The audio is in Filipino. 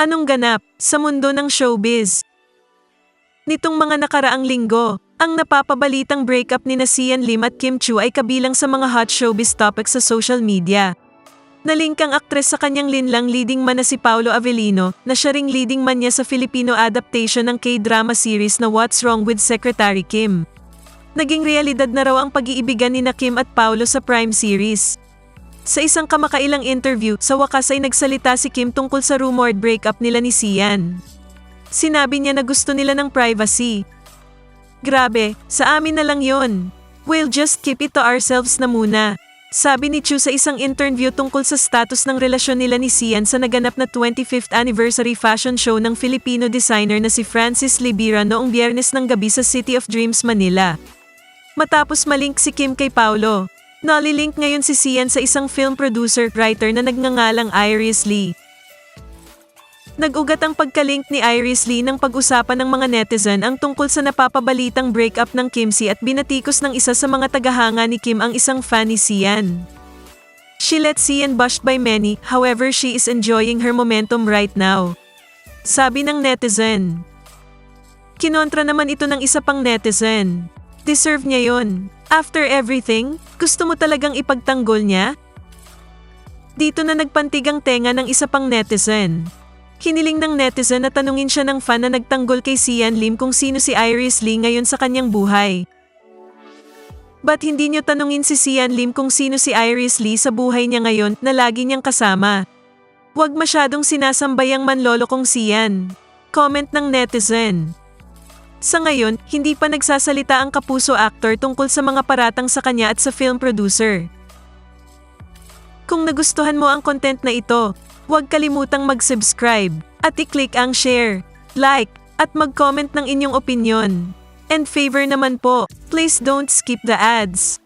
Anong ganap sa mundo ng showbiz? Nitong mga nakaraang linggo, ang napapabalitang breakup ni na Sian Lim at Kim Chu ay kabilang sa mga hot showbiz topics sa social media. Nalink ang aktres sa kanyang linlang leading man na si Paolo Avellino na siya ring leading man niya sa Filipino adaptation ng K-drama series na What's Wrong with Secretary Kim. Naging realidad na raw ang pag-iibigan ni na Kim at Paolo sa Prime series. Sa isang kamakailang interview, sa wakas ay nagsalita si Kim tungkol sa rumored breakup nila ni Sian. Sinabi niya na gusto nila ng privacy. Grabe, sa amin na lang yon. We'll just keep it to ourselves na muna. Sabi ni Chu sa isang interview tungkol sa status ng relasyon nila ni Sian sa naganap na 25th anniversary fashion show ng Filipino designer na si Francis Libira noong biyernes ng gabi sa City of Dreams, Manila. Matapos malink si Kim kay Paulo, nalilink ngayon si Sian sa isang film producer writer na nagngangalang Iris Lee. Nag-ugat ang pagkalink ni Iris Lee ng pag-usapan ng mga netizen ang tungkol sa napapabalitang breakup ng Kimsey at binatikos ng isa sa mga tagahanga ni Kim ang isang fan ni Sian. She let Sian bashed by many, however she is enjoying her momentum right now. Sabi ng netizen. Kinontra naman ito ng isa pang netizen. Deserve niya yon. After everything, gusto mo talagang ipagtanggol niya? Dito na nagpantig ang tenga ng isa pang netizen. Hiniling ng netizen na tanungin siya ng fan na nagtanggol kay Sian Lim kung sino si Iris Lee ngayon sa kanyang buhay. Ba't hindi niyo tanungin si Sian Lim kung sino si Iris Lee sa buhay niya ngayon na lagi niyang kasama? Huwag masyadong sinasambay ang manlolo kong Sian. Comment ng netizen. Sa ngayon, hindi pa nagsasalita ang kapuso actor tungkol sa mga paratang sa kanya at sa film producer. Kung nagustuhan mo ang content na ito, huwag kalimutang mag-subscribe at i-click ang share, like, at mag-comment ng inyong opinion. And favor naman po, please don't skip the ads.